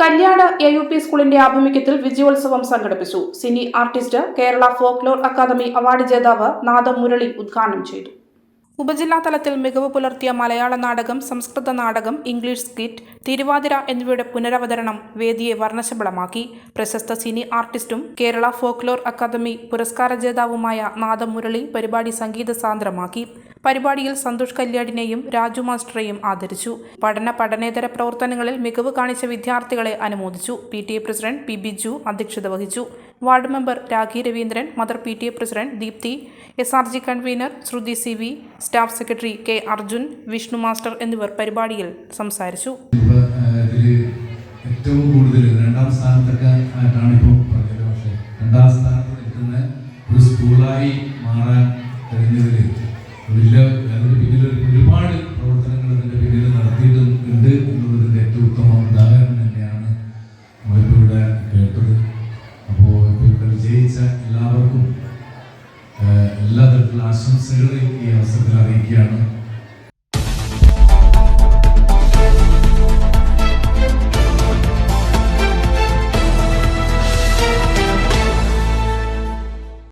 Kalliad A U P സ്കൂളിന്റെ ആഭിമുഖ്യത്തിൽ വിജയോത്സവം സംഘടിപ്പിച്ചു. Cine artist Kerala folklore academy award ജേതാവ് നാദം മുരളി ഉദ്ഘാടനം ചെയ്തു. ഉപജില്ലാ തലത്തിൽ മികവ് പുലർത്തിയ മലയാള നാടകം സംസ്കൃത നാടകം ഇംഗ്ലീഷ് സ്കിറ്റ് തിരുവാതിര എന്നിവയുടെ പുനരവതരണം വേദിയെ വർണശബളമാക്കി. പ്രശസ്ത സിനി ആർട്ടിസ്റ്റും കേരള ഫോക്ലോർ അക്കാദമി പുരസ്കാര ജേതാവുമായ നാദമുരളി പരിപാടി സംഗീത സാന്ദ്രമാക്കി. പരിപാടിയിൽ സന്തോഷ് കല്യാടിനെയും രാജു മാസ്റ്ററെയും ആദരിച്ചു. പഠന പഠനേതര പ്രവർത്തനങ്ങളിൽ മികവ് കാണിച്ച വിദ്യാർത്ഥികളെ അനുമോദിച്ചു. P T A president P Biju അധ്യക്ഷത വഹിച്ചു. Ward member Rakhi Raveendran mother P T A president Deepthi S R G convener Shruthi C V staff secretary K Arjun Vishnu master എന്നിവർ പരിപാടിയിൽ സംസാരിച്ചു. ഏറ്റവും കൂടുതൽ രണ്ടാം സ്ഥാനത്തൊക്കെ ആയിട്ടാണ് ഇപ്പോൾ പറഞ്ഞത്. പക്ഷേ രണ്ടാം സ്ഥാനത്ത് നിൽക്കുന്ന ഒരു സ്കൂളായി മാറാൻ കഴിഞ്ഞതിൽ വലിയ ഒരുപാട് എല്ലാ ഈ അവസരത്തിൽ അറിയിക്കുകയാണ്